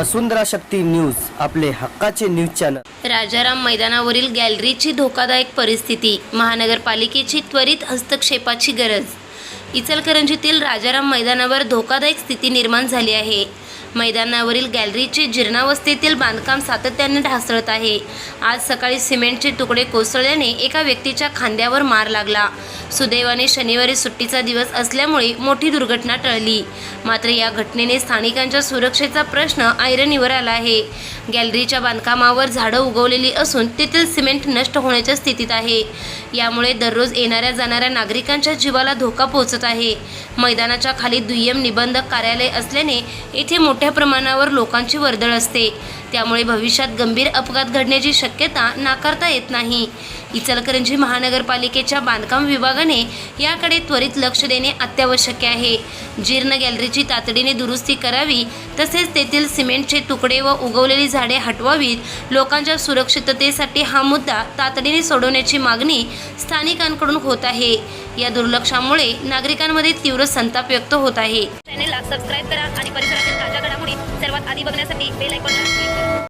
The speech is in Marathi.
वसुंधरा शक्ती न्यूज आपले हक्काचे न्यूज चॅनल. राजाराम मैदानावरील गॅलरीची धोकादायक परिस्थिती महानगरपालिकेची त्वरित हस्तक्षेपाची गरज. इचलकरंजीतील राजाराम मैदानावर धोकादायक स्थिती निर्माण झाली आहे. मैदानावरील गॅलरीचे जीर्णावस्थेतील बांधकाम सातत्याने ढासळत आहे. आज सकाळी सिमेंटचे तुकडे कोसळल्याने एका व्यक्तीच्या खांद्यावर मार लागला. सुदैवाने शनिवारी सुट्टीचा दिवस असल्यामुळे मोठी दुर्घटना टळली. मात्र या घटनेने स्थानिकांच्या सुरक्षेचा प्रश्न ऐरणीवर आला आहे. गॅलरीच्या बांधकामावर झाडं उगवलेली असून तेथील सिमेंट नष्ट होण्याच्या स्थितीत आहे. यामुळे दररोज येणाऱ्या जाणाऱ्या नागरिकांच्या जीवाला धोका पोहोचत आहे. मैदानाच्या खाली दुय्यम निबंधक कार्यालय असल्याने येथे मोठ्या प्रमाणावर लोकांची वर्दळ असते. त्यामुळे भविष्यात गंभीर अपघात घडण्याची शक्यता नाकारता येत नाही. इचलकरंजी महानगरपालिकेच्या बांधकाम विभागाने याकडे त्वरित लक्ष देणे अत्यावश्यक आहे. जीर्ण गॅलरीची तातडीने दुरुस्ती करावी तसेच तेथील सिमेंटचे तुकडे व उगवलेली झाडे हटवावीत. लोकांच्या सुरक्षिततेसाठी हा मुद्दा तातडीने सोडवण्याची मागणी स्थानिकांकडून होत आहे. या दुर्लक्षामुळे नागरिकांमध्ये तीव्र संताप व्यक्त होत आहे. चॅनेलला सबस्क्राईब करा आणि परिसरातील ताज्या घडामोडी सर्वात आधी बघण्यासाठी बेल आयकॉनला